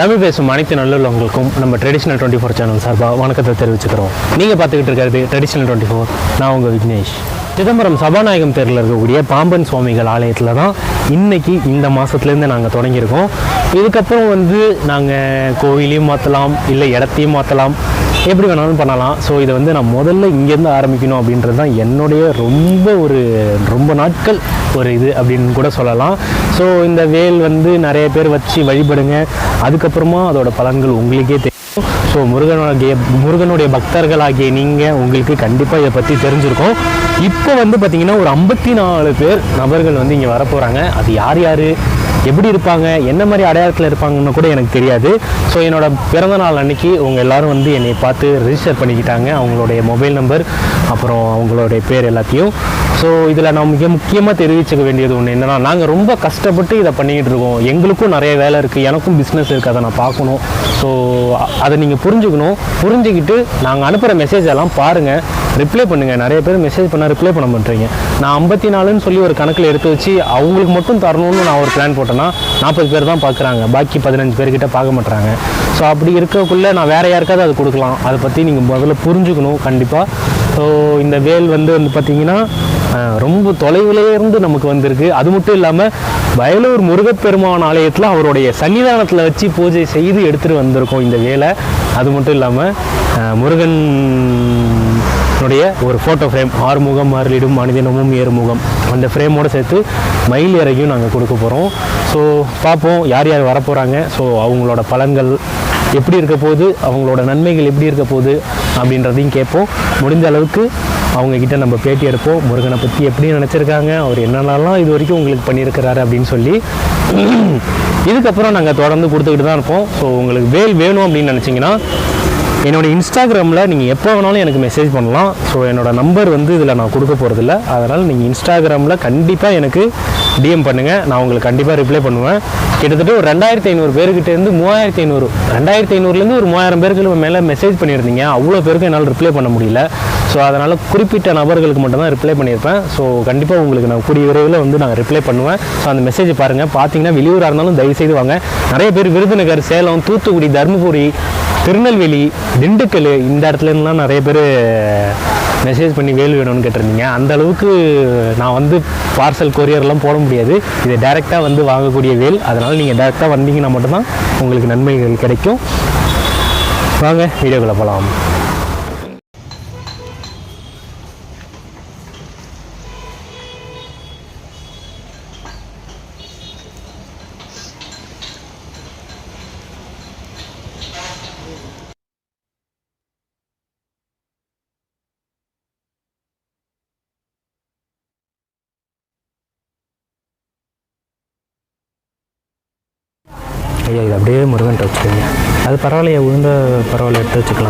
தமிழ் பேசும் அனைத்து நல்லுள்ளவங்களுக்கும் நம்ம ட்ரெடிஷ்னல் டுவெண்ட்டி ஃபோர் சேனல் சார்பாக வணக்கத்தை தெரிவிச்சுக்கிறோம். நீங்கள் பார்த்துக்கிட்டு இருக்கிறது ட்ரெடிஷ்னல் டுவெண்ட்டி ஃபோர் நான் உங்கள் விக்னேஷ். சிதம்பரம் சபாநாயகம் தேரில் இருக்கக்கூடிய பாம்பன் சுவாமிகள் ஆலயத்தில் தான் இன்னைக்கு இந்த மாதத்துலேருந்து நாங்கள் தொடங்கியிருக்கோம். இதுக்கப்புறம் வந்து நாங்கள் கோவிலையும் மாற்றலாம் இல்லை இடத்தையும் மாற்றலாம் எப்படி வேணாலும் பண்ணலாம். ஸோ இதை வந்து நான் முதல்ல இங்கேருந்து ஆரம்பிக்கணும் அப்படின்றது தான் என்னுடைய ரொம்ப ஒரு ரொம்ப நாட்கள் ஒரு இது அப்படின்னு கூட சொல்லலாம். ஸோ இந்த வேல் வந்து நிறைய பேர் வச்சு வழிபடுங்க. அதுக்கப்புறமா அதோட பலன்கள் உங்களுக்கே தெரியும். ஸோ முருகனுடைய முருகனுடைய பக்தர்களாகிய நீங்கள் உங்களுக்கு கண்டிப்பாக இதை பற்றி தெரிஞ்சிருக்கும். இப்போ வந்து பார்த்தீங்கன்னா ஒரு ஐம்பத்தி நாலு பேர் நபர்கள் வந்து இங்கே வரப்போகிறாங்க அது யார் யார்? எப்படி இருப்பாங்க என்ன மாதிரி அடையாளத்தில் இருப்பாங்கன்னு கூட எனக்கு தெரியாது. ஸோ என்னோட பிறந்த நாள் அன்னைக்கு அவங்க எல்லாரும் வந்து என்னை பார்த்து ரிஜிஸ்டர் பண்ணிக்கிட்டாங்க. அவங்களுடைய மொபைல் நம்பர் அப்புறம் அவங்களுடைய பேர் எல்லாத்தையும். ஸோ இதில் நான் மிக முக்கியமாக தெரிவிச்சுக்க வேண்டியது ஒன்று என்னென்னா நாங்கள் ரொம்ப கஷ்டப்பட்டு இதை பண்ணிக்கிட்டு இருக்கோம். எங்களுக்கும் நிறைய வேலை இருக்குது எனக்கும் பிஸ்னஸ் இருக்குது அதை நான் பார்க்கணும். ஸோ அதை நீங்கள் புரிஞ்சுக்கணும். புரிஞ்சுக்கிட்டு நாங்கள் அனுப்புகிற மெசேஜ் எல்லாம் பாருங்கள் ரிப்ளை பண்ணுங்கள் நிறைய பேர் மெசேஜ் பண்ணால் ரிப்ளை பண்ண மாட்டேறீங்க நான் ஐம்பத்தி நாலுன்னு சொல்லி ஒரு கணக்கில் எடுத்து வச்சு அவங்களுக்கு மட்டும் தரணும்னு நான் ஒரு பிளான் போட்டேன்னா நாற்பது பேர் தான் பார்க்குறாங்க பாக்கி பதினஞ்சு பேர்கிட்ட பார்க்க மாட்டுறாங்க ஸோ அப்படி இருக்கக்குள்ளே நான் வேறு யாருக்காவது அது கொடுக்கலாம். அதை பற்றி நீங்கள் முதல்ல புரிஞ்சுக்கணும். கண்டிப்பாக ஸோ இந்த வேல் வந்து வந்து பார்த்தீங்கன்னா ரொம்ப தொலைவிலே இருந்து நமக்கு வந்திருக்கு. அது மட்டும் இல்லாமல் வயலூர் முருகப்பெருமான் ஆலயத்தில் அவருடைய சன்னிதானத்தில் வச்சு பூஜை செய்து எடுத்துகிட்டு வந்திருக்கோம் இந்த வேலை. அது மட்டும் இல்லாமல் முருகன் னுடைய ஒரு ஃபோட்டோ ஃப்ரேம் ஆறுமுகம் அருளிடும் மனிதனமும் ஏறுமுகம். அந்த ஃப்ரேமோடு சேர்த்து மயில் இறகியும் நாங்கள் கொடுக்க போகிறோம் ஸோ பார்ப்போம் யார் யார் வரப்போகிறாங்க ஸோ அவங்களோட பலன்கள் எப்படி இருக்க போகுது அவங்களோட நன்மைகள் எப்படி இருக்க போகுது அப்படின்றதையும் கேட்போம். முடிஞ்ச அளவுக்கு அவங்கக்கிட்ட நம்ம பேட்டி எடுப்போம். முருகனை பற்றி எப்படி நினச்சிருக்காங்க அவர் என்னென்னலாம் இது வரைக்கும் உங்களுக்கு பண்ணியிருக்கிறாரு அப்படின்னு சொல்லி. இதுக்கப்புறம் நாங்கள் தொடர்ந்து கொடுத்துக்கிட்டு தான் இருப்போம் ஸோ உங்களுக்கு வேல் வேணும் அப்படின்னு நினச்சிங்கன்னா என்னோட இன்ஸ்டாகிராமில் நீங்கள் எப்போ வேணாலும் எனக்கு மெசேஜ் பண்ணலாம். ஸோ என்னோட நம்பர் வந்து இதில் நான் கொடுக்க போகிறதில்ல அதனால் நீங்கள் இன்ஸ்டாகிராமில் கண்டிப்பாக எனக்கு டிஎம் பண்ணுங்கள் நான் உங்களுக்கு கண்டிப்பாக ரிப்ளை பண்ணுவேன். கிட்டத்தட்ட ஒரு ரெண்டாயிரத்தி ஐநூறு பேர்கிட்டேருந்து மூவாயிரத்தி ஐநூறு ரெண்டாயிரத்தி ஐநூறுலேருந்து ஒரு மூவாயிரம் பேருக்கு மேலே மெசேஜ் பண்ணியிருந்தீங்க. அவ்வளோ பேருக்கு என்னால் ரிப்ளை பண்ண முடியல. ஸோ அதனால் குறிப்பிட்ட நபர்களுக்கு மட்டும்தான் ரிப்ளை பண்ணியிருப்பேன். ஸோ கண்டிப்பாக உங்களுக்கு நான் கூடிய விரைவில் வந்து நான் ரிப்ளை பண்ணுவேன். ஸோ அந்த மெசேஜ் பாருங்கள் பார்த்தீங்கன்னா வெளியூராக இருந்தாலும் தயவுசெய்து வாங்க. நிறைய பேர் விருதுநகர் சேலம் தூத்துக்குடி தருமபுரி திருநெல்வேலி திண்டுக்கல் இந்த இடத்துல இருந்துலாம் நிறைய பேர் மெசேஜ் பண்ணி வேல் வேணும்னு கேட்டிருந்தீங்க. அந்த அளவுக்கு நான் வந்து பார்சல் கொரியர்லாம் போட முடியாது. இது டைரெக்டாக வந்து வாங்கக்கூடிய வேல். அதனால் நீங்கள் டைரெக்டாக வந்தீங்கன்னா மட்டும்தான் உங்களுக்கு நன்மைகள் கிடைக்கும். வாங்க வீடியோக்குள்ளே போகலாம் பரவாயில்லையே உளுந்த பரவாயில்ல எடுத்து வச்சுக்கலாம்.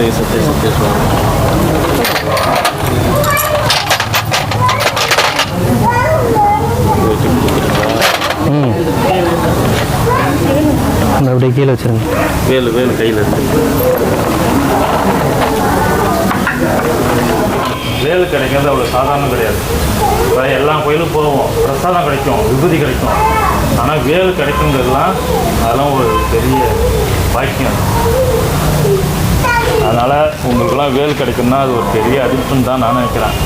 இது வச்சு கொடுக்குறீங்களா ம். அப்படியே கீழே வச்சுருங்க. வேலு வேலு கையில் வேலு கிடைக்கிறது அவ்வளோ சாதாரணம் கிடையாது. இப்போ எல்லா கோயிலும் போவோம். பிரசாதம் கிடைக்கும் விபூதி கிடைக்கும். ஆனால் வேலு கிடைக்குங்கிறதுலாம் அதெல்லாம் ஒரு பெரிய பாக்கியம். அதனால் உங்களுக்கெல்லாம் வேல் கிடைக்கும்னா அது ஒரு பெரிய அதிர்ஷ்டம் தான் நான் நினைக்கிறேன்.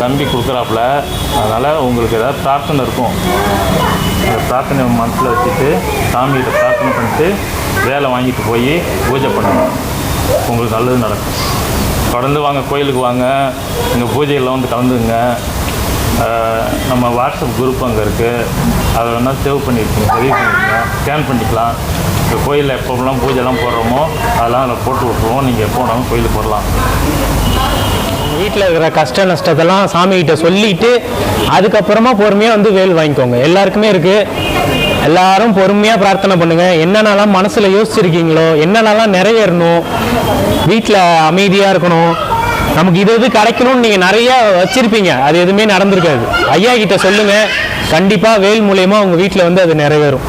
தம்பி கொடுக்குறாப்புல. அதனால் உங்களுக்கு ஏதாவது பிரார்த்தனை இருக்கும். அந்த பிரார்த்தனை மனசில் வச்சுட்டு சாமிகிட்ட பிரார்த்தனை பண்ணிட்டு வேலை வாங்கிட்டு போய் பூஜை பண்ணணும். உங்களுக்கு நல்லது நடக்கும். தொடர்ந்து வாங்க கோயிலுக்கு வாங்க. எங்கள் பூஜையில் வந்து கலந்துங்க நம்ம வாட்ஸ்அப் குரூப் அங்கே இருக்குது அதை வேணால் சேவ் பண்ணியிருக்கீங்க பதிவு பண்ணிக்கோங்க ஸ்கேன் பண்ணிக்கலாம். இப்போ கோயிலில் எப்போலாம் பூஜைலாம் போடுறோமோ அதெல்லாம் அதில் போட்டு விட்ருவோம் நீங்கள் எப்போ வேணாலும் கோயிலுக்கு போடலாம் வீட்டில் இருக்கிற கஷ்ட நஷ்டத்தெல்லாம் சாமிகிட்ட சொல்லிட்டு அதுக்கப்புறமா பொறுமையாக வந்து வேல் வாங்கிக்கோங்க. எல்லாருக்குமே இருக்குது எல்லாரும் பொறுமையாக பிரார்த்தனை பண்ணுங்கள் என்னென்னலாம் மனசில் யோசிச்சிருக்கீங்களோ என்னென்னலாம் நிறைவேறணும் வீட்டில் அமைதியாக இருக்கணும் நமக்கு இது இது கிடைக்கணும்னு நீங்கள் நிறைய வச்சுருப்பீங்க. அது எதுவுமே நடந்திருக்காது. ஐயா கிட்ட சொல்லுங்கள் கண்டிப்பாக வேல் மூலயமா உங்கள் வீட்டில் வந்து அது நிறைவேறும்.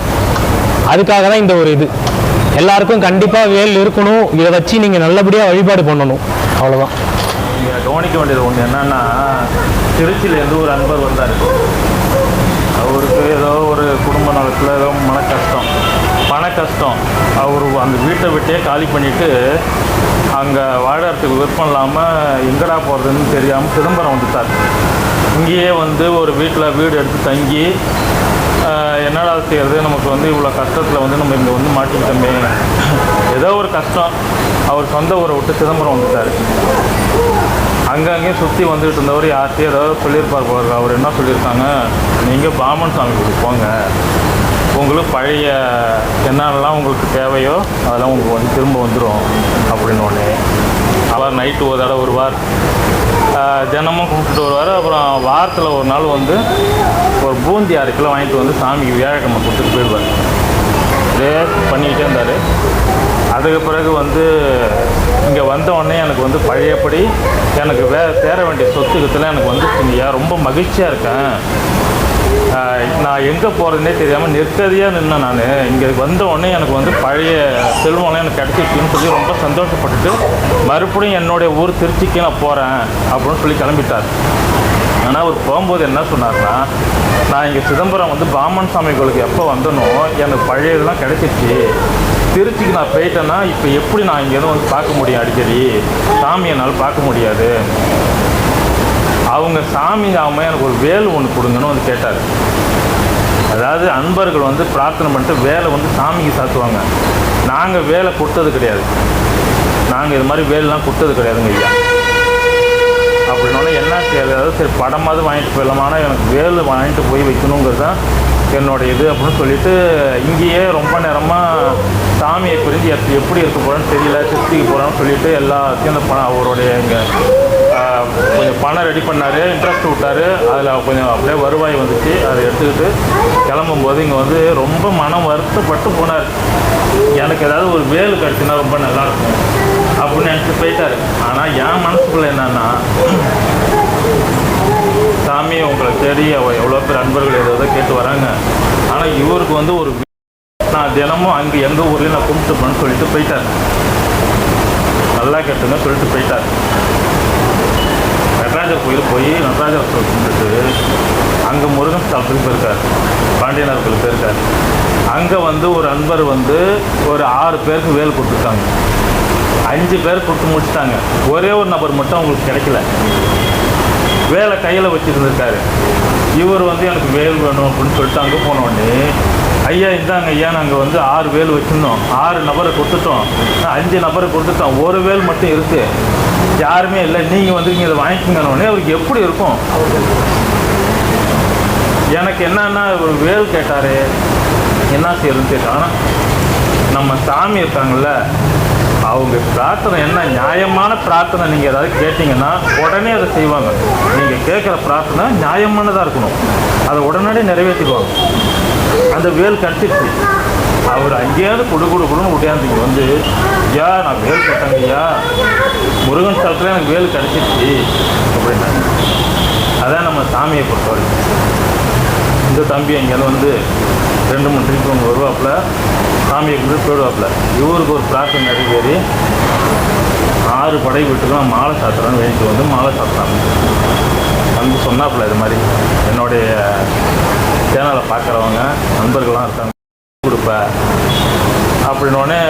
அதுக்காக தான் இந்த ஒரு இது. எல்லாருக்கும் கண்டிப்பாக வேல் இருக்கணும். இதை வச்சு நீங்கள் நல்லபடியாக வழிபாடு பண்ணணும். அவ்வளோதான் நீங்கள் கவனிக்க வேண்டியது ஒன்று என்னன்னா திருச்சியிலேருந்து ஒரு அன்பர் வந்தார். அவருக்கு ஏதோ ஒரு குடும்ப நலத்தில் ஏதோ மன கஷ்டம். பண கஷ்டம். ஒரு அந்த வீட்டை விட்டே காலி பண்ணிவிட்டு அங்கே வாழறதுக்கு விருப்பம் இல்லாமல் எங்கடா போகிறதுன்னு தெரியாமல் சிதம்பரம் வந்துட்டார். இங்கேயே வந்து ஒரு வீட்டில் வீடு எடுத்து தங்கி என்னடா செய்யறது? நமக்கு வந்து இவ்வளோ கஷ்டத்தில் வந்து நம்ம இங்கே வந்து மாட்டிக்கிட்டோமே. ஏதோ ஒரு கஷ்டம். அவர் சொந்த ஊரை விட்டு சிதம்பரம் வந்துட்டார். அங்கங்கேயும் சுற்றி வந்துட்டு இருந்தவர் யார்கிட்டையும் ஏதாவது சொல்லியிருப்பார் போல அவர் என்ன சொல்லியிருக்காங்க? நீங்கள் பாமன் சாமி கோயிலுக்கு போங்க. உங்களுக்கு பழைய என்னென்னலாம் உங்களுக்கு தேவையோ அதெல்லாம் உங்களுக்கு வந்து திரும்ப வந்துடும் அப்படின்னு ஒன்று அவர் நைட்டு ஒரு தடவை வருவார். தினமும் கூப்பிட்டு வருவார். அப்புறம் வாரத்தில் ஒரு நாள் வந்து ஒரு பூந்தி அரை கிலோ வாங்கிட்டு வந்து சாமிக்கு வியாழக்கிழமை கொடுத்துட்டு போயிடுவார். இதே பண்ணிக்கிட்டே இருந்தார். அதுக்கு பிறகு வந்து இங்கே வந்த உடனே எனக்கு வந்து பழையபடி எனக்கு வே சேர வேண்டிய சொத்துக்கத்தில் எனக்கு வந்துச்சுங்கய்யா ரொம்ப மகிழ்ச்சியாக இருக்கேன். நான் எங்கே போகிறதுனே தெரியாமல் நிற்கதியாக நின்னேன் நான். இங்கே வந்த உடனே எனக்கு வந்து பழைய செல்வம்லாம் எனக்கு கிடச்சிருச்சுன்னு சொல்லி ரொம்ப சந்தோஷப்பட்டுட்டு மறுபடியும் என்னுடைய ஊர் திருச்சிக்கு நான் போகிறேன் அப்படின்னு சொல்லி கிளம்பிட்டார். ஆனால் அவர் போகும்போது என்ன சொன்னார்னா நான் இங்கே சிதம்பரம் வந்து பாமன் சாமி கோயிலுக்கு எப்போ வந்தனோ எனக்கு பழையதெல்லாம் கிடைச்சிருச்சு. திருச்சிக்கு நான் போயிட்டேன்னா இப்போ எப்படி நான் இங்கேருந்து வந்து பார்க்க முடியும் அடிக்கடி? சாமி என்னால் பார்க்க முடியாது. அவங்க சாமி ஆகாம எனக்கு ஒரு வேல் ஒன்று கொடுங்கன்னு வந்து கேட்டார். அதாவது அன்பர்கள் வந்து பிரார்த்தனை பண்ணிட்டு வேலை வந்து சாமிக்கு சாத்துவாங்க. நாங்கள் வேலை கொடுத்தது கிடையாது. நாங்கள் இது மாதிரி வேலைலாம் கொடுத்தது கிடையாதுங்க ஐயா. அப்படின்னோடனே என்ன செய்யாது அதாவது சரி படமாவது வாங்கிட்டு போயிடலாமா? ஆனால் எனக்கு வேல் வாங்கிட்டு போய் வைக்கணுங்கிறது தான் என்னோட இது அப்படின்னு சொல்லிட்டு இங்கேயே ரொம்ப நேரமாக சாமியை பிரிஞ்சு எப்படி இருக்க போகிறேன்னு தெரியல திருச்சிக்கு போகிறேன்னு சொல்லிட்டு எல்லாத்தையும் அந்த பணம் அவருடைய இங்கே கொஞ்சம் பணம் ரெடி பண்ணார் இன்ட்ரெஸ்ட் விட்டார். அதில் கொஞ்சம் அப்படியே வருவாய் வந்துச்சு. அதை எடுத்துக்கிட்டு கிளம்பும்போது இங்கே வந்து ரொம்ப மனம் வருத்தப்பட்டு போனார். எனக்கு ஏதாவது ஒரு வேல் கிடச்சினா ரொம்ப நல்லாயிருக்கும் அப்படின்னு நினச்சி போயிட்டார். ஆனால் என் மனசுக்குள்ள என்னன்னா சாமி உங்களை தேடி அவள் எவ்வளோ பேர் அன்பர்கள் ஏதோ கேட்டு வராங்க. ஆனால் இவருக்கு வந்து ஒரு நான் தினமும் அங்கே எங்கள் ஊர்லேயும் நான் கும்பிட்டுப்பேன்னு சொல்லிட்டு போயிட்டார். நல்லா கேட்டுங்க சொல்லிட்டு போயிட்டார். நடராஜர் கோயில் போய் நடராஜர் கோயில் அங்கே முருகன் ஸ்தலத்துக்கு போயிருக்கார் பாண்டியனார் கோயில் போயிருக்கார் அங்கே வந்து ஒரு அன்பர் வந்து ஒரு ஆறு பேருக்கு வேல் கொடுத்துருக்காங்க அஞ்சு பேர் கொடுத்து முடிச்சிட்டாங்க. ஒரே ஒரு நபர் மட்டும் அவங்களுக்கு கிடைக்கல. வேலை கையில் வச்சுருந்துருக்காரு. இவர் வந்து எனக்கு வேல் வேணும் அப்படின்னு சொல்லிட்டு அங்கே போன உடனே ஐயா இந்தாங்க ஐயா நாங்கள் வந்து ஆறு வேல் வச்சுருந்தோம். ஆறு நபரை கொடுத்துட்டோம். அஞ்சு நபரை கொடுத்துட்டோம். ஒரு வேல் மட்டும் இருக்கு. யாருமே இல்லை. நீங்கள் வந்து இதை வாங்கிக்கங்கன்னு உடனே அவருக்கு எப்படி இருக்கும்? எனக்கு என்னன்னா வேல் கேட்டார். என்ன செய்யறதுன்னு கேட்டா ஆனால் நம்ம சாமி இருக்காங்கல்ல அவங்க பிரார்த்தனை என்ன? நியாயமான பிரார்த்தனை நீங்கள் ஏதாவது கேட்டிங்கன்னா உடனே அதை செய்வாங்க. நீங்கள் கேட்குற பிரார்த்தனை நியாயமானதாக இருக்கணும். அதை உடனடியே நிறைவேற்றிடுவாங்க. அந்த வேல் கட்டிடுச்சு அவர் அங்கேயாவது குடு குடு குடுன்னு வந்து ஐயா நான் வேல் கேட்டேங்க ஐயா. முருகன் ஸ்தலத்தில் எனக்கு வேல் கிடச்சிருச்சு. அப்படின்னாங்க அதான் நம்ம சாமியை பொறுத்தவரைக்கும் இந்த தம்பி அங்கேருந்து வந்து ரெண்டு மூணு ட்ரிப் அவங்க வருவாப்புல. சாமியை கும்பிட்டு போயிடுவாப்பில். இவருக்கு ஒரு பிரார்த்தனை நிறைவேறி ஆறு படை வீட்டுக்கும் மாலை சாத்துறோன்னு வேண்டிட்டு வந்து மாலை சாத்துறாங்க. வந்து சொன்னாப்புல இது மாதிரி. என்னுடைய சேனலை பார்க்குறவங்க நண்பர்கள்லாம் இருக்காங்க. கொடுப்பேன் அப்படின்னோடனே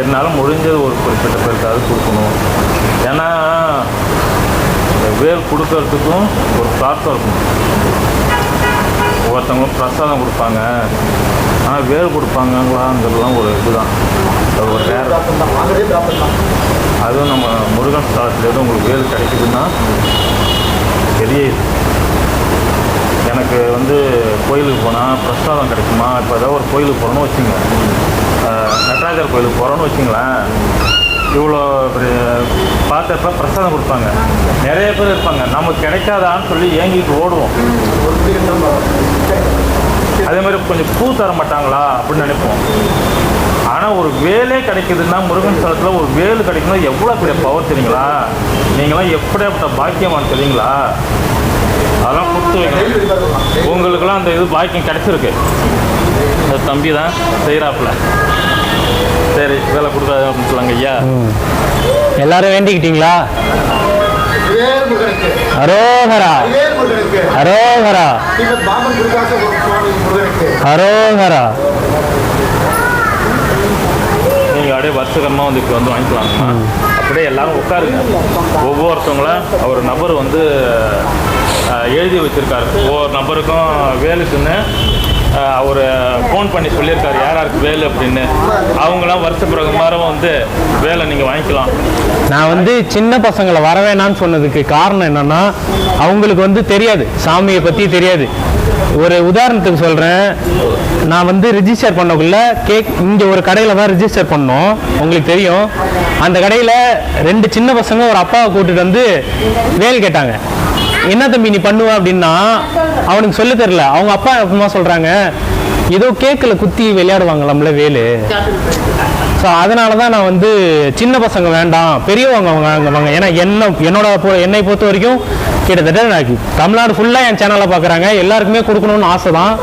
என்னால் முடிஞ்சது ஒரு குறிப்பிட்ட பேருக்காவது கொடுக்கணும். ஏன்னா வேர் கொடுக்கறதுக்கும் ஒரு பிரார்த்தம் இருக்கும். ஒவ்வொருத்தவங்க பிரசாதம் கொடுப்பாங்க. ஆனால் வேர் கொடுப்பாங்கங்களாங்கிறதுலாம் ஒரு இதுதான். அது ஒரு வேறு அதுவும் நம்ம முருகன் ஸ்தலத்துலேருந்து உங்களுக்கு வேல் கிடைக்குதுன்னா பெரிய இது எனக்கு வந்து கோயிலுக்கு போனால் பிரசாதம் கிடைக்குமா? இப்போ ஏதாவது ஒரு கோயிலுக்கு போகிறோன்னு வச்சுங்க. நடராஜர் கோயிலுக்கு போகிறோன்னு வச்சுங்களேன். இவ்வளோ பெரிய பார்த்தப்ப பிரசாதம் கொடுப்பாங்க. நிறைய பேர் இருப்பாங்க. நமக்கு கிடைக்காதான்னு சொல்லி ஏங்கிட்டு ஓடுவோம். அதே மாதிரி கொஞ்சம் பூ தர மாட்டாங்களா அப்படின்னு நினைப்போம். ஆனால் ஒரு வேலே கிடைக்குதுன்னா முருகன் ஸ்தலத்தில் ஒரு வேல் கிடைக்குன்னா எவ்வளோ பெரிய பவர் தெரியுங்களா? நீங்களாம் எப்படியாப்பட்ட பாக்கியமானு தெரியுங்களா? அதெல்லாம் கொடுத்து வைக்கணும் உங்களுக்கெல்லாம் அந்த இது பாக்கியம் கிடைச்சிருக்கு. இந்த தம்பி தான் செய்கிறாப்புல சரி வேலை கொடுக்காது அப்படின்னு சொல்லுங்க ஐயா. எல்லாரும் வேண்டிக்கிட்டீங்களா? அரோகரா. அரோகரா. அரோகரா. நீங்கள் அப்படியே வருஷகரமாக வந்து இப்போ வந்து வாங்கிக்கலாங்கம்மா அப்படியே எல்லாரும் உட்காருங்க. ஒவ்வொருத்தவங்களும் ஒரு நபர் வந்து எழுதி வச்சிருக்காரு. ஒவ்வொரு நபருக்கும் வேலுக்குன்னு அவர் ஃபோன் பண்ணி சொல்லியிருக்காரு யார் யாருக்கு வேலு அப்படின்னு. அவங்களாம் வருஷ பிரகாரம் வந்து வேலை நீங்கள் வாங்கிக்கலாம். நான் வந்து சின்ன பசங்களை வர வேணாம்னு சொன்னதுக்கு காரணம் என்னென்னா அவங்களுக்கு வந்து தெரியாது. சாமியை பற்றி தெரியாது. ஒரு உதாரணத்துக்கு சொல்கிறேன் நான் வந்து ரிஜிஸ்டர் பண்ணக்குள்ள கேக் இங்கே ஒரு கடையில் தான் ரிஜிஸ்டர் பண்ணோம். உங்களுக்கு தெரியும். அந்த கடையில் ரெண்டு சின்ன பசங்க ஒரு அப்பாவை கூட்டிகிட்டு வந்து வேல் கேட்டாங்க. என்ன தம்பி நீ பண்ணுவ அப்படின்னா அவனுக்கு சொல்ல தெரியல. அவங்க அப்பா அப்புறமா சொல்கிறாங்க ஏதோ கேக்கில் குத்தி விளையாடுவாங்களாம்ல வேலு. ஸோ அதனால தான் நான் வந்து சின்ன பசங்க வேண்டாம் பெரியவங்க அவங்க வாங்க ஏன்னா என்ன என்னோட என்னை பொறுத்த வரைக்கும் கிட்டத்தட்ட நான் தமிழ்நாடு ஃபுல்லாக என் சேனலை பார்க்குறாங்க எல்லாருக்குமே கொடுக்கணும்னு ஆசை தான்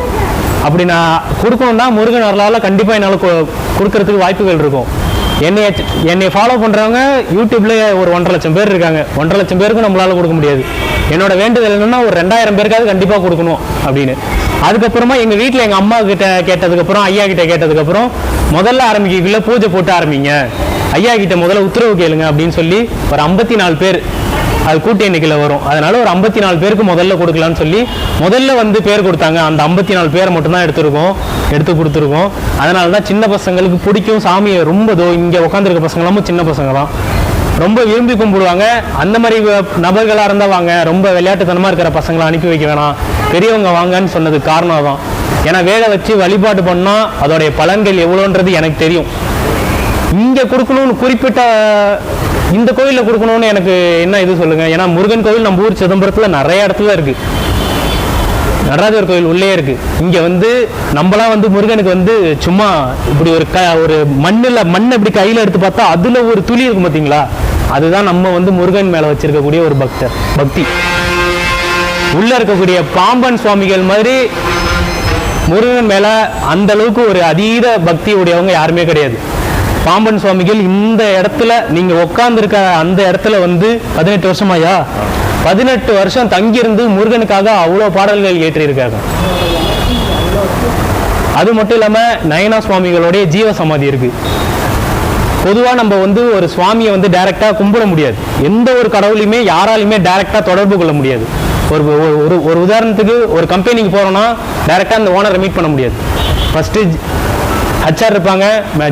அப்படி நான் கொடுக்கணும்னா முருகன் அருளால் கண்டிப்பாக என்னால் கொடுக்கறதுக்கு வாய்ப்புகள் இருக்கும். என்னை என்னை ஃபாலோ பண்ணுறவங்க யூடியூப்ல ஒரு ஒன்றரை லட்சம் பேர் இருக்காங்க. ஒன்றரை லட்சம் பேருக்கும் நம்மளால கொடுக்க முடியாது. என்னோட வேண்டுதல் என்னென்னா ஒரு ரெண்டாயிரம் பேருக்காவது கண்டிப்பாக கொடுக்கணும் அப்படின்னு. அதுக்கப்புறமா எங்கள் வீட்டில் எங்கள் அம்மா கிட்ட கேட்டதுக்கப்புறம் ஐயா கிட்ட கேட்டதுக்கப்புறம் முதல்ல ஆரம்பிக்கல பூஜை போட்டு ஆரம்பிங்க. ஐயா கிட்ட முதல்ல உத்தரவு கேளுங்க அப்படின்னு சொல்லி ஒரு ஐம்பத்தி நாலு பேர் அது கூட்டு எண்ணிக்கையில் வரும். அதனால் ஒரு ஐம்பத்தி நாலு பேருக்கு முதல்ல கொடுக்கலான்னு சொல்லி முதல்ல வந்து பேர் கொடுத்தாங்க. அந்த ஐம்பத்தி நாலு பேரை மட்டும்தான் எடுத்திருக்கோம். எடுத்து கொடுத்துருக்கோம். அதனால தான் சின்ன பசங்களுக்கு பிடிக்கும். சாமியை ரொம்ப தோ இங்கே உட்காந்துருக்க பசங்களாமும் சின்ன பசங்க தான் ரொம்ப விரும்பி கும்பிடுவாங்க. அந்த மாதிரி நபர்களாக இருந்தால் வாங்க. ரொம்ப விளையாட்டுத்தனமாக இருக்கிற பசங்களை அனுப்பி வைக்க வேணாம். பெரியவங்க வாங்கன்னு சொன்னதுக்கு காரணம் தான் ஏன்னா வேலை வச்சு வழிபாடு பண்ணால் அதோடைய பலன்கள் எவ்வளோன்றது எனக்கு தெரியும். இங்கே கொடுக்கணும்னு குறிப்பிட்ட இந்த கோயிலில் கொடுக்கணும்னு எனக்கு என்ன இது சொல்லுங்க? ஏன்னா முருகன் கோவில் நம்ம ஊர் சிதம்பரத்தில் நிறைய இடத்துல இருக்கு. நடராஜர் கோயில் உள்ளே இருக்கு. இங்க வந்து நம்மளாம் வந்து முருகனுக்கு வந்து சும்மா இப்படி ஒரு க ஒரு மண்ணில் மண் இப்படி கையில் எடுத்து பார்த்தா அதுல ஒரு துளி இருக்கும் பார்த்தீங்களா அதுதான் நம்ம வந்து முருகன் மேல வச்சிருக்கக்கூடிய ஒரு பக்தர் பக்தி. உள்ள இருக்கக்கூடிய பாம்பன் சுவாமிகள் மாதிரி முருகன் மேல அந்த அளவுக்கு ஒரு அதீத பக்தி உடையவங்க யாருமே கிடையாது. பாம்பன் சுவாமிகள் இந்த இடத்துல நீங்க உட்கார்ந்துருக்க அந்த இடத்துல வந்து பதினெட்டு வருஷமாயா? பதினெட்டு வருஷம் தங்கியிருந்து முருகனுக்காக அவ்வளோ பாடல்கள் ஏற்றியிருக்காங்க. அது மட்டும் இல்லாம நயனா சுவாமிகளுடைய ஜீவ சமாதி இருக்கு. பொதுவாக நம்ம வந்து ஒரு சுவாமியை வந்து டைரெக்டாக கும்பிட முடியாது. எந்த ஒரு கடவுளையுமே யாராலையுமே டைரெக்டாக தொடர்பு கொள்ள முடியாது. ஒரு ஒரு- ஒரு ஒரு உதாரணத்துக்கு ஒரு கம்பெனிக்கு போகிறோன்னா டைரெக்டாக அந்த ஓனரை மீட் பண்ண முடியாது. ஃபஸ்ட்டு ஹச்ஆர் இருப்பாங்க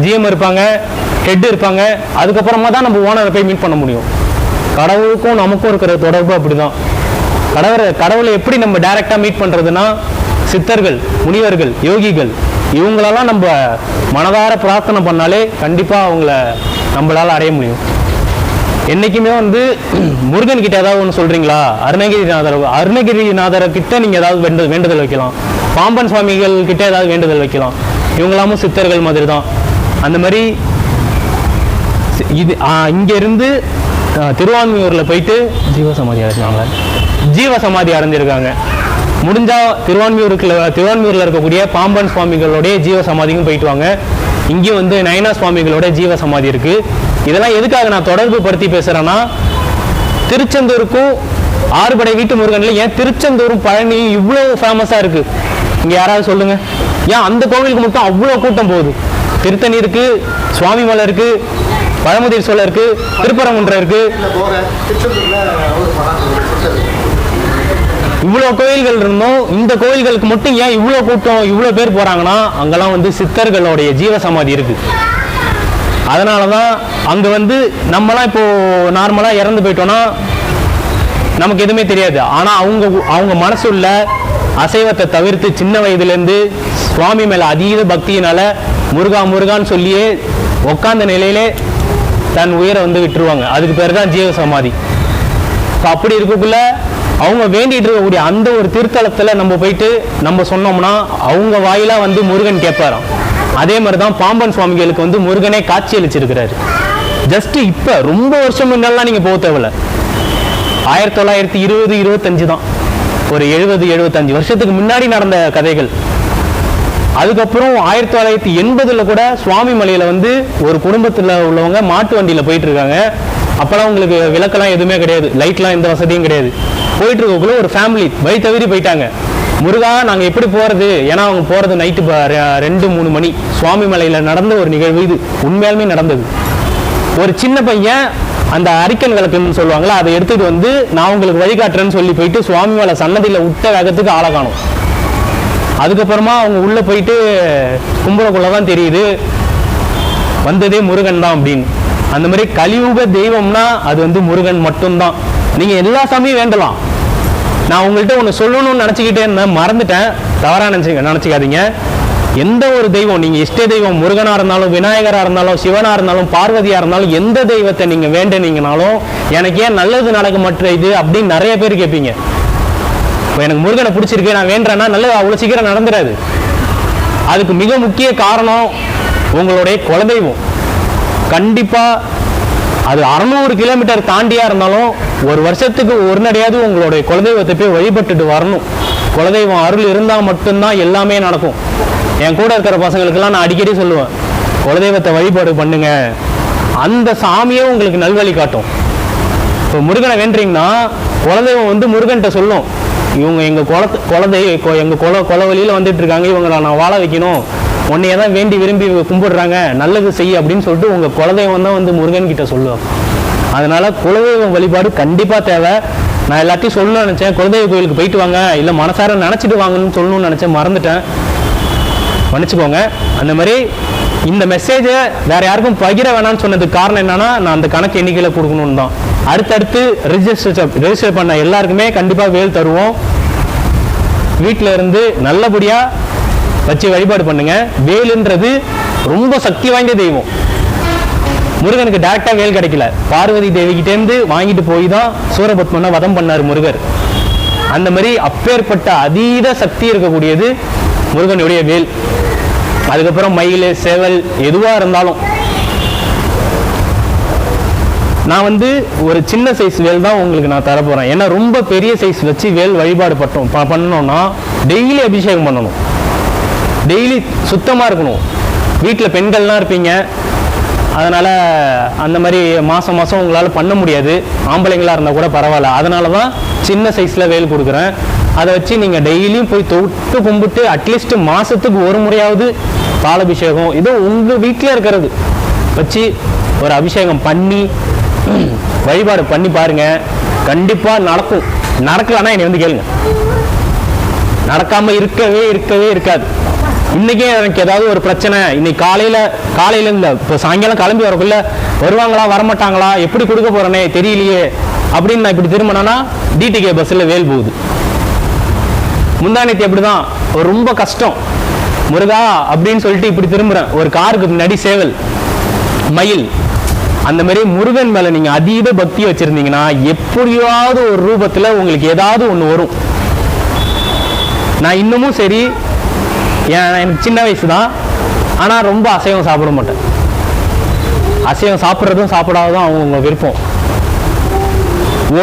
ஜிஎம் இருப்பாங்க ஹெட் இருப்பாங்க. அதுக்கப்புறமா தான் நம்ம ஓனரை போய் மீட் பண்ண முடியும். கடவுளுக்கும் நமக்கும் இருக்கிற தொடர்பு அப்படிதான். கடவுளை கடவுளை எப்படி நம்ம டைரெக்டாக மீட் பண்ணுறதுன்னா சித்தர்கள் முனிவர்கள் யோகிகள் இவங்களெல்லாம் நம்ம மனதார பிரார்த்தனை பண்ணாலே கண்டிப்பாக அவங்கள நம்மளால் அடைய முடியும். என்றைக்குமே வந்து முருகன் கிட்ட ஏதாவது ஒன்று சொல்றீங்களா? அருணகிரிநாதர் அருணகிரிநாதர் கிட்ட நீங்க ஏதாவது வேண்டு வேண்டுதல் வைக்கலாம். பாம்பன் சுவாமிகள் கிட்ட ஏதாவது வேண்டுதல் வைக்கலாம். இவங்களாமும் சித்தர்கள் மாதிரி தான் அந்த மாதிரி இது இங்கேருந்து திருவான்மையூரில் போயிட்டு ஜீவசமாதி அடைஞ்சாங்க. ஜீவசமாதி அடைஞ்சிருக்காங்க. முடிஞ்சால் திருவான்மியூருக்குள்ள திருவான்மியூரில் இருக்கக்கூடிய பாம்பன் சுவாமிகளுடைய ஜீவசமாதிக்கும் போயிட்டு வாங்க. இங்கேயும் வந்து நயனா சுவாமிகளோட ஜீவசமாதி இருக்குது இதெல்லாம் எதுக்காக நான் தொடர்பு படுத்தி பேசுகிறேன்னா திருச்செந்தூருக்கும் ஆறுபடை வீட்டு முருகனில் ஏன் திருச்செந்தூரும் பழனி இவ்வளோ ஃபேமஸாக இருக்குது இங்கே யாராவது சொல்லுங்கள் ஏன் அந்த கோவிலுக்கு மட்டும் அவ்வளோ கூட்டம் போகுது? திருத்தணி இருக்கு சுவாமி மலை இருக்கு பழமுதிர் சோலை இருக்கு திருப்பரங்குன்றம் இருக்கு. இவ்வளோ கோயில்கள் இருந்தும். இந்த கோயில்களுக்கு மட்டும் ஏன் இவ்வளோ கூட்டம் இவ்வளோ பேர் போறாங்கன்னா அங்கெல்லாம் வந்து சித்தர்களுடைய ஜீவசமாதி இருக்கு. அதனால தான் அங்கே வந்து நம்மலாம் இப்போ நார்மலாக இறந்து போயிட்டோம்னா நமக்கு எதுவுமே தெரியாது. ஆனால் அவங்க அவங்க மனசுள்ள அசைவத்தை தவிர்த்து சின்ன வயதுலேருந்து சுவாமி மேலே அதீத பக்தியினால முருகா முருகான்னு சொல்லியே உட்காந்த நிலையிலே தன் உயிரை வந்து விட்டுருவாங்க. அதுக்கு பேர் தான் ஜீவ சமாதி ஸோ அப்படி இருக்கக்குள்ள அவங்க வேண்டிட்டு இருக்கக்கூடிய அந்த ஒரு திருத்தலத்தில் நம்ம போயிட்டு நம்ம சொன்னோம்னா அவங்க வாயிலா வந்து முருகன் கேட்பாராம். அதே மாதிரி தான் பாம்பன் சுவாமிகளுக்கு வந்து முருகனே காட்சி அளிச்சிருக்கிறாரு. ஜஸ்ட் இப்போ ரொம்ப வருஷம் முன்னெல்லாம் நீங்கள் போக தேவையில்ல. ஆயிரத்தி தொள்ளாயிரத்தி இருபது இருபத்தஞ்சு தான் ஒரு எழுபது எழுபத்தஞ்சு வருஷத்துக்கு முன்னாடி நடந்த கதைகள். அதுக்கப்புறம் ஆயிரத்தி தொள்ளாயிரத்தி எண்பதுல கூட சுவாமி மலையில வந்து ஒரு குடும்பத்தில் உள்ளவங்க மாட்டு வண்டியில போயிட்டு இருக்காங்க அப்பெல்லாம் உங்களுக்கு விளக்கெல்லாம் எதுவுமே கிடையாது. லைட்லாம் எந்த வசதியும் கிடையாது. போயிட்டு இருக்கக்குள்ள ஒரு ஃபேமிலி வழி தவிர போயிட்டாங்க. முருகா நாங்க எப்படி போறது? ஏன்னா அவங்க போறது நைட்டு ரெண்டு மூணு மணி. சுவாமி மலையில நடந்த ஒரு நிகழ்வு இது. உண்மையாலுமே நடந்தது. ஒரு சின்ன பையன் அந்த அரிக்கன் விளக்குன்னு சொல்லுவாங்களா அதை எடுத்துட்டு வந்து நான் உங்களுக்கு வழிகாட்டுறேன்னு சொல்லி போயிட்டு சுவாமி மலை சன்னதியில விட்ட வேகத்துக்கு ஆளை காணும். அதுக்கப்புறமா அவங்க உள்ளே போயிட்டு கும்பலக்குள்ள தான் தெரியுது. வந்ததே முருகன் தான் அப்படின்னு. அந்த மாதிரி கலியுக தெய்வம்னா அது வந்து முருகன் மட்டும்தான். நீங்கள் எல்லா சாமியும் வேண்டலாம். நான் உங்கள்கிட்ட ஒன்று சொல்லணும்னு நினச்சிக்கிட்டே இருந்தேன் மறந்துட்டேன். தவறாக நினச்சி நினச்சிக்காதீங்க. எந்த ஒரு தெய்வம் நீங்கள் இஷ்ட தெய்வம் முருகனாக இருந்தாலும் விநாயகராக இருந்தாலும் சிவனாக இருந்தாலும் பார்வதியாக இருந்தாலும் எந்த தெய்வத்தை நீங்கள் வேண்டினீங்கனாலும் எனக்கு ஏன் நல்லது நடக்க மாட்டேது இது அப்படின்னு நிறைய பேர் கேட்பீங்க. இப்போ எனக்கு முருகனை பிடிச்சிருக்கு நான் வேண்டுறேன்னா நல்லது? அவ்வளோ சீக்கிரம் நடந்துடாது. அதுக்கு மிக முக்கிய காரணம் உங்களுடைய குலதெய்வம். கண்டிப்பாக அது அறநூறு கிலோமீட்டர் தாண்டியா இருந்தாலும் ஒரு வருஷத்துக்கு ஒரு நடையாவது உங்களுடைய குலதெய்வத்தை போய் வழிபட்டுட்டு வரணும். குலதெய்வம் அருள் இருந்தால் மட்டும்தான் எல்லாமே நடக்கும். என் கூட இருக்கிற பசங்களுக்கெல்லாம் நான் அடிக்கடி சொல்லுவேன் குலதெய்வத்தை வழிபாடு பண்ணுங்க. அந்த சாமியே உங்களுக்கு நல்வழி காட்டும். இப்போ முருகனை வேண்டுறீங்கன்னா குலதெய்வம் வந்து முருகன்கிட்ட சொல்லும். இவங்க எங்கள் குல குலதெய் எங்கள் குல குல வழியில் வந்துட்டு இருக்காங்க. இவங்களை நான் வாழ வைக்கணும். உன்னைய தான் வேண்டி விரும்பி இவங்க கும்பிடுறாங்க. நல்லது செய் அப்படின்னு சொல்லிட்டு உங்கள் குலதெய்வம் தான் வந்து முருகன் கிட்ட சொல்லுவோம் அதனால குலதெய்வம் வழிபாடு கண்டிப்பாக தேவை. நான் எல்லாத்தையும் சொல்லணும்னு நினச்சேன். குலதெய்வ கோயிலுக்கு போயிட்டு வாங்க. இல்லை மனசார நினச்சிட்டு வாங்கணும்னு சொல்லணும்னு நினச்சேன். மறந்துட்டேன். மன்னிச்சுக்கோங்க. அந்த மாதிரி இந்த மெசேஜை வேறு யாருக்கும் பகிர வேணாம்னு சொன்னதுக்கு காரணம் என்னன்னா நான் அந்த கணக்கு எண்ணிக்கையில் கொடுக்கணும்னு தான். அடுத்தடுத்து ரிஜிஸ்டர் ரெஜிஸ்டர் பண்ண எல்லாருக்குமே கண்டிப்பாக வேல் தருவோம். வீட்டில் இருந்து நல்லபடியாக வச்சு வழிபாடு பண்ணுங்க. வேலுன்றது ரொம்ப சக்தி வாய்ந்த தெய்வம். முருகனுக்கு டேரக்டா வேல் கிடைக்கல. பார்வதி தேவிகிட்டேருந்து வாங்கிட்டு போய் தான் சூரபத்மனை வதம் பண்ணார் முருகர். அந்த மாதிரி அப்பேற்பட்ட அதீத சக்தி இருக்கக்கூடியது முருகனுடைய வேல். அதுக்கப்புறம் மயில் சேவல் எதுவாக இருந்தாலும் நான் வந்து ஒரு சின்ன சைஸ் வேல் தான் உங்களுக்கு நான் தரப்போகிறேன் ஏன்னா ரொம்ப பெரிய சைஸ் வச்சு வேல் வழிபாடு பட்டோம் பண்ணணும்னா டெய்லி அபிஷேகம் பண்ணணும். டெய்லி சுத்தமாக இருக்கணும். வீட்டில் பெண்கள்லாம் இருப்பீங்க. அதனால் அந்த மாதிரி மாதம் மாதம் உங்களால் பண்ண முடியாது. ஆம்பளைங்களாக இருந்தால் கூட பரவாயில்ல. அதனால தான் சின்ன சைஸில் வேல் கொடுக்குறேன். அதை வச்சு நீங்கள் டெய்லியும் போய் தொட்டு கும்பிட்டு அட்லீஸ்ட் மாதத்துக்கு ஒரு முறையாவது பாலபிஷேகம். இதோ உங்கள் வீட்டில் இருக்கிறது. வச்சு ஒரு அபிஷேகம் பண்ணி வழிபாடு பண்ணி பாருங்க. கண்டிப்பாக நடக்கும். நடக்கலன்னா என்னை வந்து கேளுங்க. நடக்காம இருக்கவே இருக்கவே இருக்காது. இன்னைக்கே எனக்கு ஏதாவது ஒரு பிரச்சனை இன்னைக்கு காலையில காலையில இல்ல இப்போ சாயங்காலம் கிளம்பி வரக்குள்ள வருவாங்களா வரமாட்டாங்களா எப்படி கொடுக்க போறேனே தெரியலையே அப்படின்னு நான் இப்படி திரும்பினேன்னா டிடிகே பஸ்ஸில் வேல் போகுது. முந்தானத்தி அப்படிதான் ரொம்ப கஷ்டம். முருகா அப்படின்னு சொல்லிட்டு இப்படி திரும்புறேன். ஒரு காருக்கு முன்னாடி சேவல். மயில். அந்த மாதிரி முருகன் மேல நீங்க அதீத பக்தி வச்சிருந்தீங்கன்னா எப்படியாவது ஒரு ரூபத்துல உங்களுக்கு ஏதாவது ஒண்ணு வரும். நான் இன்னமும் சரி ஏன் எனக்கு சின்ன வயசு தான் ஆனால் ரொம்ப அசைவம் சாப்பிட மாட்டேன். அசைவம் சாப்பிட்றதும் சாப்பிடாததும் அவங்கவுங்க விருப்பம்.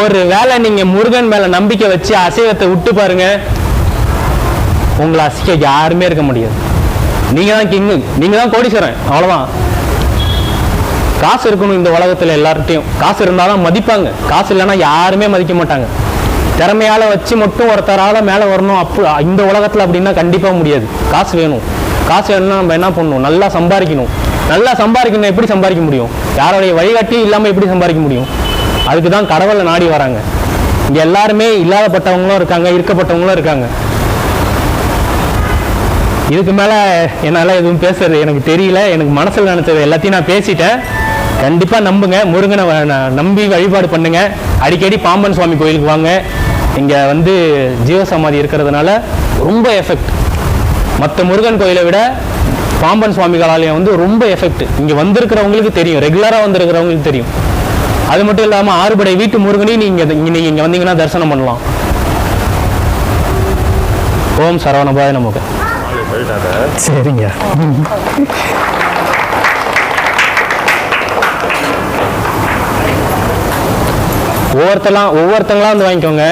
ஒரு வேளை நீங்கள் முருகன் மேலே நம்பிக்கை வச்சு அசைவத்தை விட்டு பாருங்க உங்களை அசிக்க யாருமே இருக்க முடியாது. நீங்கள் தான் கிங்கு நீங்கள் தான் கோடீஸ்வரன் அவ்வளோதான் காசு இருக்கணும் இந்த உலகத்தில் எல்லார்ட்டையும் காசு இருந்தாலும் மதிப்பாங்க. காசு இல்லைன்னா யாருமே மதிக்க மாட்டாங்க. திறமையால வச்சு மட்டும் ஒருத்தரால மேலே வரணும் அப்போ இந்த உலகத்தில் அப்படின்னா கண்டிப்பாக முடியாது. காசு வேணும். காசு வேணும்னா நம்ம என்ன பண்ணணும்? நல்லா சம்பாதிக்கணும். நல்லா சம்பாதிக்கணும் எப்படி சம்பாதிக்க முடியும்? யாருடைய வழிகாட்டியும் இல்லாமல் எப்படி சம்பாதிக்க முடியும்? அதுக்கு தான் கடவுளை நாடி வராங்க. இங்கே எல்லாருமே இல்லாதப்பட்டவங்களும் இருக்காங்க இருக்கப்பட்டவங்களும் இருக்காங்க. இதுக்கு மேலே என்னால் எதுவும் பேசுறது எனக்கு தெரியல. எனக்கு மனசில் நினச்சது எல்லாத்தையும் நான் பேசிட்டேன். கண்டிப்பாக நம்புங்க. முருகனை நம்பி வழிபாடு பண்ணுங்க. அடிக்கடி பாம்பன் சுவாமி கோயிலுக்கு வாங்க. இங்கே வந்து ஜீவசமாதி இருக்கிறதுனால ரொம்ப எஃபெக்ட் மற்ற முருகன் கோயிலை விட பாம்பன் சுவாமிகள் ஆலயம் வந்து ரொம்ப எஃபெக்ட் இங்கே வந்திருக்கிறவங்களுக்கு தெரியும். ரெகுலராக வந்திருக்கிறவங்களுக்கு தெரியும். அது மட்டும் இல்லாமல் ஆறுபடை வீட்டு முருகனையும் நீங்கள் நீங்கள் இங்கே வந்தீங்கன்னா தரிசனம் பண்ணலாம். ஓம் சரவணபாய நமக்கு சரிங்க. ஒவ்வொருத்தலாம் ஒவ்வொருத்தங்களாம் வந்து வாங்கிக்கோங்க.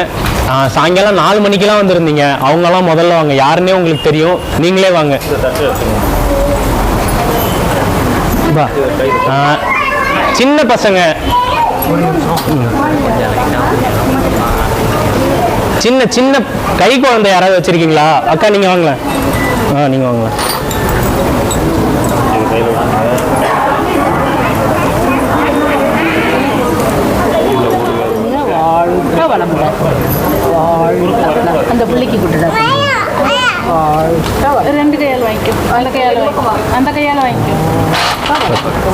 சாயங்காலம் நாலு மணிக்கெல்லாம் வந்திருந்தீங்க. அவங்கெல்லாம் முதல்ல வாங்க. யாருன்னே உங்களுக்கு தெரியும். நீங்களே வாங்க. சின்ன பசங்க. சின்ன சின்ன கை குழந்தை யாராவது வச்சிருக்கீங்களா? அக்கா நீங்க வாங்கலாம் ஆ நீங்க வாங்கலாம் வாழ்க வளமுடன் வாழ்க அந்த பிள்ளைக்கு கொடுடா ரெண்டு கையால் வாங்கிக்கோ. அந்த கையால் வாங்கிக்கோ. அந்த கையால் வாங்கிக்கோ.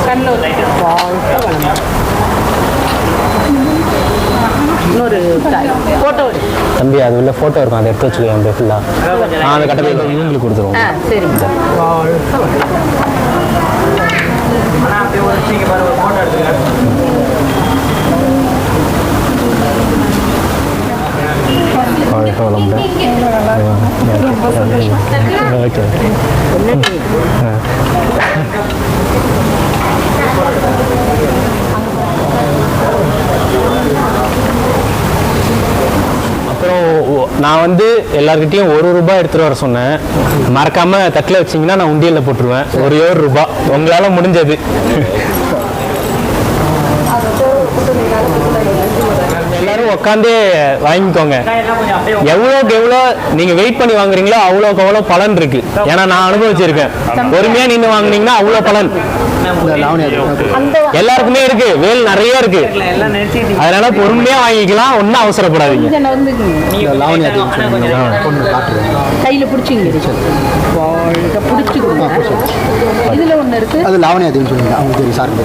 கண்ணூர். வாழ்க வளமுடன் இன்னொரு ஃபோட்டோ தம்பி அது உள்ள ஃபோட்டோ இருக்கும். அதை எடுத்து வச்சுக்கோ என் ஃபுல்லாக ஆ. அந்த கட்டத்தில் இவங்களுக்கு கொடுத்துருவோம். சரிங்க வாழ்க வளமுடன் ஓகே அப்புறம் நான் வந்து எல்லார்கிட்டயும் ஒரு ரூபாய் எடுத்துட்டு வர சொன்னேன். மறக்காம தட்டில் வச்சீங்கன்னா நான் உண்டியல்ல போட்டுருவேன். ஒரே ஒரு ரூபாய் உங்களால முடிஞ்சது எல்லாரும் உட்காந்தே வாங்கிக்கோங்க. எவ்வளோக்கு எவ்வளோ நீங்க வெயிட் பண்ணி வாங்குறீங்களோ அவ்வளோக்கு அவ்வளோ பலன் இருக்கு. ஏன்னா நான் அனுபவிச்சிருக்கேன். பொறுமையா நின்று வாங்குனீங்கன்னா அவ்வளோ பலன். எல்லாருக்குமே இருக்கு. வேல் நிறைய இருக்கு. அதனால பொறுமையா வாங்கிக்கலாம். ஒன்றும் அவசரப்படாதீங்க. கையில் பிடிச்சிங்க வாழ்க பிடிச்சி கொடுங்க இதில் ஒன்று இருக்குது அது லாவணியா தேவின்னு சொல்லுங்க. அவங்க தெரியும் சார்.